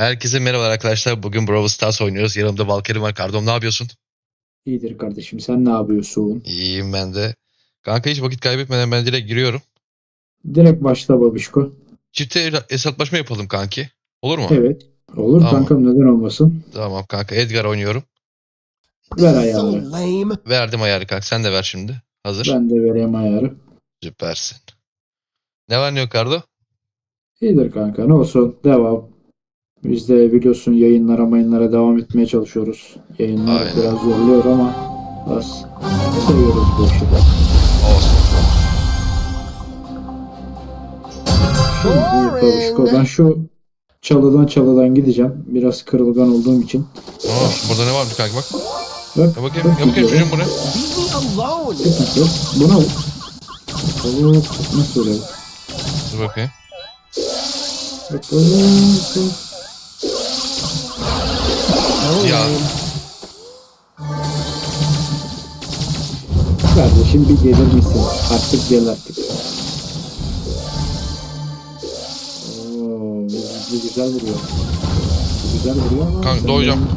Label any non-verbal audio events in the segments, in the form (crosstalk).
Herkese merhaba arkadaşlar. Bugün Brawl Stars oynuyoruz. Yanımda Valkyrie var. Kardom ne yapıyorsun? İyidir kardeşim. Sen ne yapıyorsun? İyiyim ben de. Kanka hiç vakit kaybetmeden ben direkt giriyorum. Direkt başla babişko. Çifte hesaplaşma yapalım kanki. Olur mu? Evet. Olur Tamam. kankam neden olmasın? Tamam kanka. Edgar oynuyorum. Ver So ayarı. lame. Verdim ayarı kanka. Sen de ver şimdi. Hazır. Ben de vereyim ayarı. Süpersin. Ne var ne yok Kardo? İyidir kanka. Ne olsun. Devam. Biz de biliyorsun yayınlara mayınlara devam etmeye çalışıyoruz. Yayınlar Aynen. biraz zorluyor ama az seviyoruz bu işi. Olsun. Şimdi babişko ben şu çalıdan çalıdan gideceğim. Biraz kırılgan olduğum için. Aa, burada ne varmış kanka bak. Bak, Ya bakayım, bak ya bakayım çocuğum bu ne? Leave me alone. Sıkıntı yok. Buna vur. Hop, nasıl oluyor? Dur bakayım. Hop, Ya. lame. Kardeşim bir gelir misin? Artık gel artık. Oo, bu güzel vuruyor. Bu güzel vuruyor ama... Kanka, doğacağım.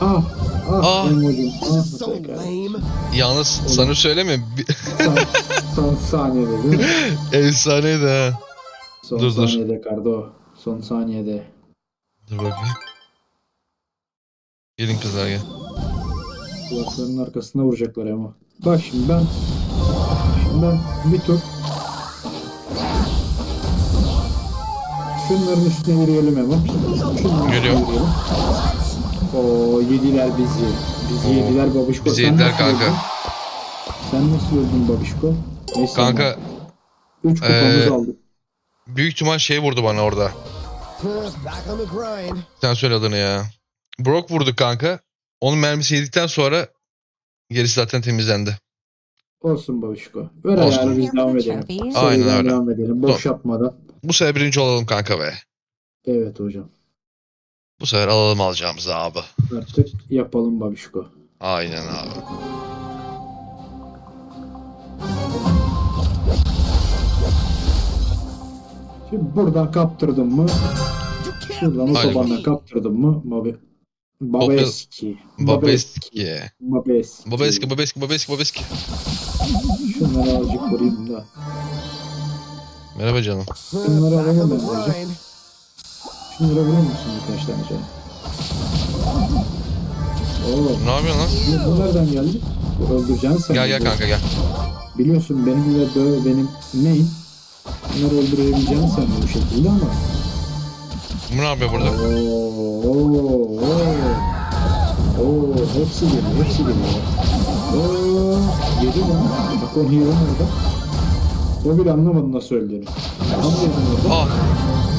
Ah! Ah! Ah. Emojim. Ah! So lame. Yalnız sana söyleme. Son, (laughs) son saniyede değil mi? Efsaneydi ha. Son Dur, dur. saniyede Kardo. Son saniyede. Dur bakayım. Gelin kızlar gel. Kulaklarının arkasına vuracaklar ama. Bak şimdi ben... Şimdi ben bir tur... Şunların üstüne yürüyelim hemen. Şunların üstüne Geliyor. yürüyelim. Oo yediler bizi. Bizi Oo, yediler babişko. bizi yediler nasıl kanka. öldün? Sen nasıl öldün babişko? Neyse Kanka ama Üç kupamızı eee, aldık. büyük ihtimal şey vurdu bana orada. Back on the grind. Sen söyle adını ya. Brock vurdu kanka. Onun mermisi yedikten sonra gerisi zaten temizlendi. Olsun babişko. Ver Olsun. ayarı biz devam edelim. Aynen öyle. Devam edelim. Boş yapmadan. Bu sefer birinci olalım kanka be. Evet hocam. Bu sefer alalım alacağımızı abi. Artık yapalım babişko. Aynen abi. Şimdi buradan kaptırdın mı? Aynen. otobandan kaptırdın mı? Babi. Babeski. Babeski. Babeski. Babeski, Babeski, Babeski, Babeski. Şunları azıcık koruyayım da. Merhaba canım. Şunları the ben grind. Şunlara vurur musun birkaç tane canım? Oo. Ne yapıyorsun lan? Bu, nereden geldi? Bu öldüreceksin sen. Gel gel kanka gel. Biliyorsun benim ve dö benim neyim? Bunları öldürebileceğini sen bu şekilde ama. Bu ne yapıyor burada? Oo, oo, oo. Oo, hepsi geliyor, hepsi geliyor. Oo, yedi lan. Bak onu yedi orada. O bile anlamadı nasıl öldüğünü. Yedim orada. Aa.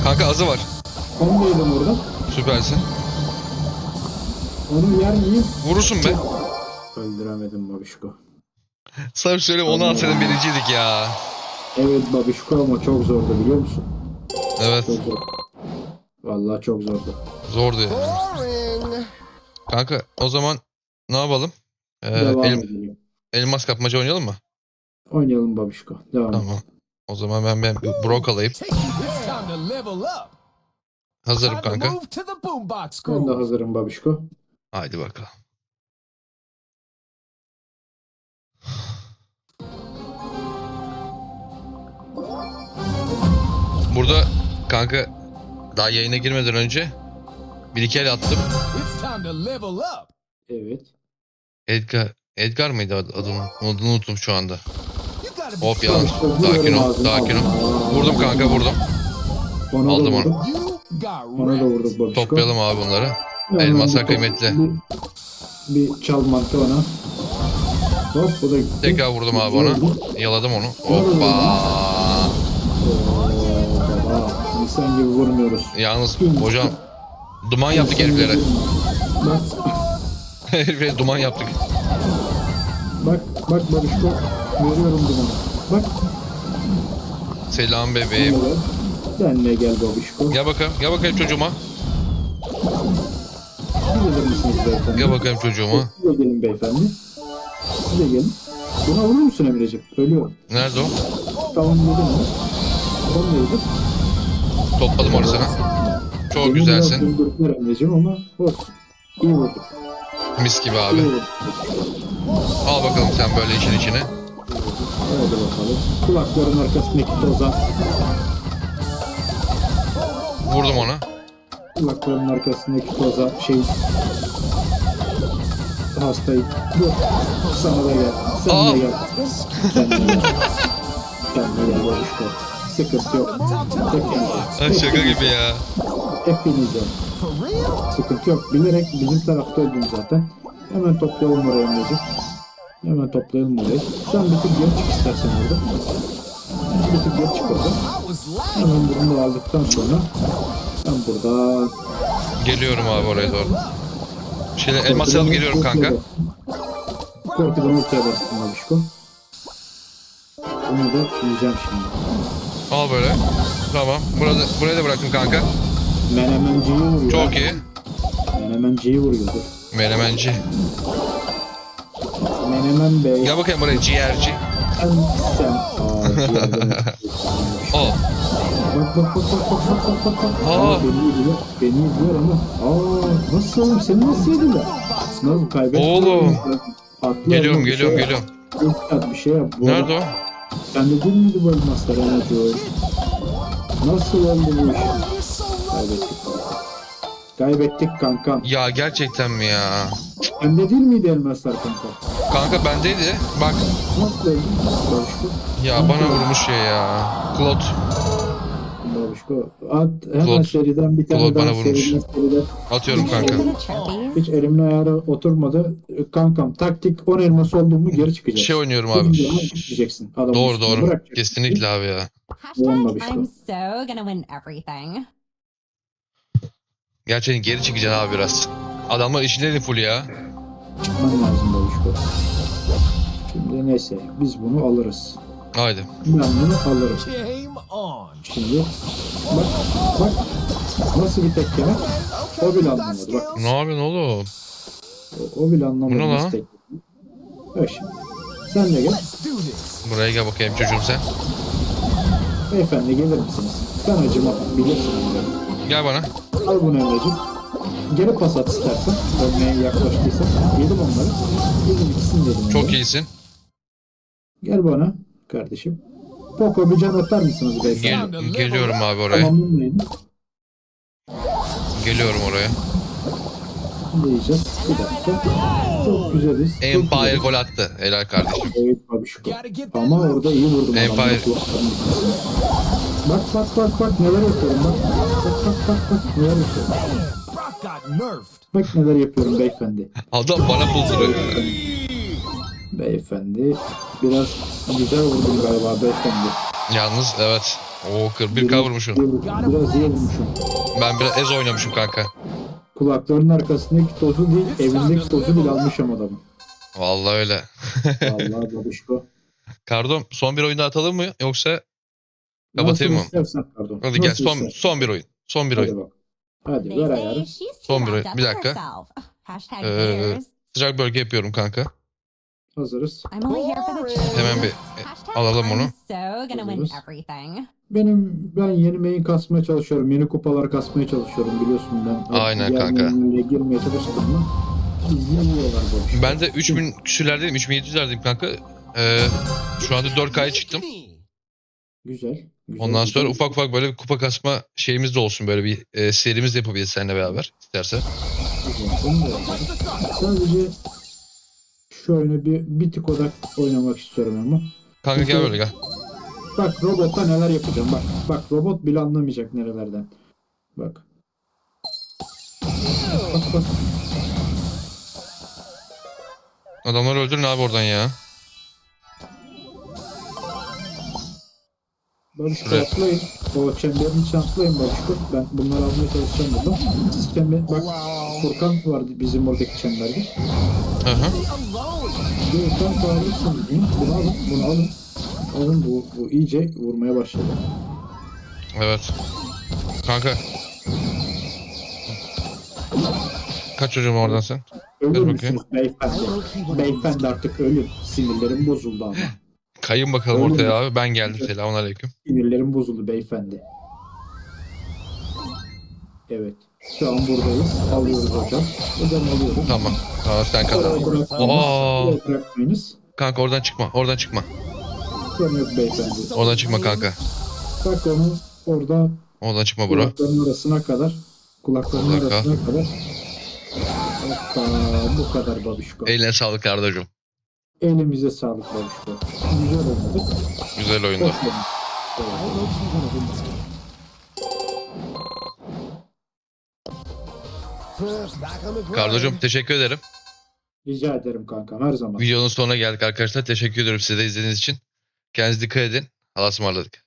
Kanka azı var. Yedim orada. Süpersin. Onu yer miyim? Vurursun be. Öldüremedim babişko. Sana bir söyleyeyim onu alsaydın birinciydik ya. Evet babişko ama çok zordu biliyor musun? Evet. Çok zor. Vallahi çok zordu. Zordu ya. Boring. Kanka o zaman ne yapalım? Ee, Devam el- edelim. elmas kapmaca oynayalım mı? Oynayalım babişko. Devam et. Tamam. O zaman ben ben Brock alayım. Hazırım kanka. Ben de hazırım babişko. Haydi bakalım. Burada kanka daha yayına girmeden önce bir iki el attım. Evet. Edgar Edgar mıydı ad- adının? Adını unuttum şu anda. Hop ya. Babişko, Sakin ol, sakin ol. Vurdum kanka vurdum. Da Aldım onu. Ona da vurduk babişko. Toplayalım abi bunları. Hemen Elmaslar kıymetli. Bir, bir çal mantı ona. Hop bu da gitti. Tekrar vurdum abi ona. Yaladım onu. Hoppa. Oo, baba. İnsan gibi vurmuyoruz. Yalnız hocam duman yaptık heriflere. Bak (laughs) Heriflere duman yaptık. bak bak babişko. Veriyorum dumanı. Bak. Selam bebeğim. Sen de gel babişko. Gel bakayım. Gel bakayım çocuğuma. Gelir misiniz beyefendi? Gel bakayım çocuğuma. Siz de gelin beyefendi. Siz de gelin. Buna vurur musun Emre'ciğim? Ölüyor. Nerede o? Tamam yedim mi? Tamam yedim. Topladım orasını. Çok Beni güzelsin. anneciğim ama olsun. İyi vurduk. Mis gibi abi. Al bakalım sen böyle işin içine. Hadi bakalım. Kulakların arkasındaki toza. Vurdum onu. Kulakların arkasındaki toza şey hastayım. Dur. Sana da gel. Sen Aa. de gel. Sen de gel. Sen de gel babuşko. Sıkıntı yok. Ay Hepiniz. şaka gibi ya. Hepiniz yok. For real? Sıkıntı yok. Bilerek bizim tarafta öldüm zaten. Hemen toplayalım oraya Emre'ciğim. Hemen toplayalım orayı. Sen bir tık geri çık istersen orada. Bir tık geri çık orada. Hemen bunu aldıktan sonra ben burada Geliyorum abi oraya doğru. Şeyler elmas alıp geliyorum kanka. Korkudan ortaya bastım babişko. Bunu da yiyeceğim şimdi. Al böyle. Tamam. Burada, buraya da bıraktım kanka. Menemenciyi vuruyor. Çok iyi. Menemenciyi vuruyor. Menemenci. Menemen Bey. Gel bakayım buraya ciğerci. Sen sen. (laughs) Aa, o. Bak bak bak bak bak bak bak bak. Aa. Beni izliyor. Beni izliyor ama. Aa nasıl oğlum seni nasıl yediler? Nasıl kaybettin? Oğlum. Patlı geliyorum geliyorum şey geliyorum. Yap. Bir şey yap. Bu Nerede o? Sende değil miydi bu elmaslar Anacı Nasıl oldu bu iş? Kaybettik. Kaybettik kankam. Ya gerçekten mi ya? Sende değil miydi elmaslar kanka? Kanka bendeydi. Bak. Nasıl öldü? Babişko. Ya bana vurmuş ya ya. Claude. Babişko. At hemen Claude- seriden bir tane Claude daha vurmuş. seriden seriden. Atıyorum kanka. Hiç elimle ayarı oturmadı. Kankam taktik 10 elması oldu mu geri çıkacağız. Şey oynuyorum Hiçbir abi. zaman gitmeyeceksin. Adamın Doğru üstüne doğru. bırakacaksın. Kesinlikle abi ya. Hashtag şey. I'm so gonna win everything. Gerçekten geri çıkacaksın abi biraz. Adamlar işinde de full ya. Çıkman lazım Babişko. Şimdi neyse biz bunu alırız. Haydi. Ben bunu alırım. Şimdi bak bak nasıl bir Okay, o bile anlamadı bak Ne yapıyorsun oğlum? o, o bile anlamadı Bu ne lan? şimdi sen de gel. Buraya gel bakayım çocuğum sen. beyefendi gelir misiniz? Ben acımam bilirsiniz beni. Gel bana. Al bunu Emre'cim. Geri pas at istersen. Dönmeye yaklaştıysan. Yedim onları. Yedim ikisini yedim. Çok onları. iyisin. Gel bana kardeşim. Poco bir can atar mısınız beyefendi? Gel, geliyorum abi oraya. Geliyorum oraya. Yiyeceğiz. Bir dakika. Çok güzeliz. çok Empire güzeliz. gol attı. Helal kardeşim. Evet get that Ama orada iyi vurdum. Empire. içerisine. Bak bak bak bak neler yapıyorum bak. Bak bak bak bak neler yapıyorum. Brock got nerfed. Bak neler yapıyorum beyefendi. Adam bana bulduruyor. Beyefendi biraz güzel vurdum galiba beyefendi. Yalnız evet. O 41k vurmuşsun. Biraz iyi vurmuşum. Ben biraz ez oynamışım kanka. Kulaklarının arkasındaki tozu değil evindeki tozu bile almışım adamın. Vallahi öyle. Vallahi babişko. (laughs) Kardom son bir oyunda atalım mı yoksa Kapatayım Nasıl mı? istersen pardon. hadi gel Nasıl son istersen. son bir oyun. Son bir Hadi oyun. bak. Hadi ver ayarı. Son bir- up bir dakika. Ee. Sıcak bölge yapıyorum kanka. Hazırız. Hemen bir alalım onu. Benim ben yeni main kasmaya çalışıyorum. Yeni kupalar kasmaya çalışıyorum biliyorsun ben. Aynen kanka. girmeye çalıştım işi. Ben de 3000 küsürlerdeyim. 3700'lerdeyim kanka. Ee, şu anda 4K'ya çıktım. Güzel. güzel Ondan güzel. sonra ufak ufak böyle bir kupa kasma şeyimiz de olsun. Böyle bir e, serimiz de yapabiliriz seninle beraber istersen. Güzel. Sadece şu oyunu bir, bir tık odak oynamak istiyorum ama. Kanka gel böyle gel. Bak robotta neler yapacağım bak. Bak robot bile anlamayacak nerelerden. Bak. Bak bak. Adamları öldürün abi oradan ya. Barışko Şuraya. atlayın. O çemberin içine atlayın Barışko. Ben bunları almaya çalışacağım burada. Siz çember, bak Furkan vardı bizim oradaki çemberde. Hı hı. Furkan bağırırsınız bunu. Alın, bunu alın. Alın bu, bu iyice vurmaya başladı. Evet. Kanka. Kaç çocuğum oradan sen? Ölür müsünüz beyefendi? Beyefendi artık ölün. Sinirlerim bozuldu ama. Kayın bakalım Öyle ortaya abi. Ben geldim. Selamun aleyküm. Sinirlerim bozuldu beyefendi. Evet. Şu an buradayız. Alıyoruz hocam. Hocam alıyoruz. Tamam. Aa, sen kazandın. Oraya bırakmayınız. Kanka oradan çıkma. Oradan çıkma. Sorun yok beyefendi. Oradan çıkma kanka. Bak onu orada Oradan çıkma bro. kulaklarının arasına kadar kulaklarının arasına kadar Hoppa, bu kadar babişko. Eline sağlık Arda'cığım. Elimize sağlık babişko. Güzel oynadık. Güzel oyundu. Hoş geldin. Kardocuğum teşekkür ederim. Rica ederim kankam her zaman. Videonun sonuna geldik arkadaşlar. Teşekkür ediyorum size de izlediğiniz için. Kendinize dikkat edin. Allah'a ısmarladık.